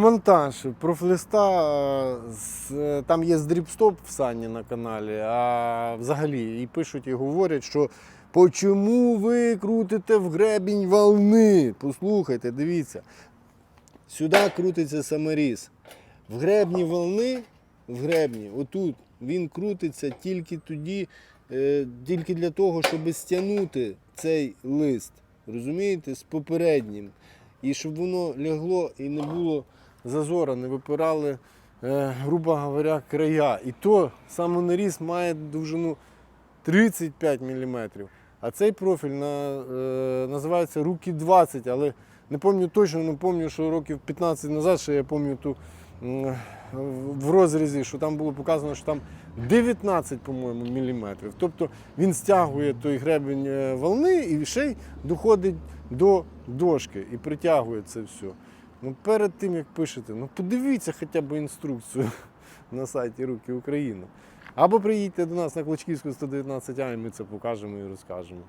Монтаж профлиста, е, е, там є здріп-стоп в Сані на каналі, а взагалі і пишуть і говорять, що почому ви крутите в гребінь волни? Послухайте, дивіться. Сюди крутиться саморіз. В гребні волни, в гребні, отут, він крутиться тільки тоді, е, тільки для того, щоб стягнути цей лист. Розумієте, з попереднім. І щоб воно лягло і не було зазора, не випирали, е, грубо говоря, края. І то самонаріз має довжину 35 мм. А цей профіль на, е, називається руки 20, але не пам'ятаю точно, не пам'ятаю, що років 15 назад, ще я пам'ятаю в розрізі, що там було показано, що там 19, по-моєму, міліметрів. Тобто він стягує той гребень е, волни і ще й доходить до дошки і притягує це все. Ну, перед тим, як пишете, ну подивіться хоча б інструкцію на сайті Руки України. Або приїдьте до нас на Клочківську 119А і ми це покажемо і розкажемо.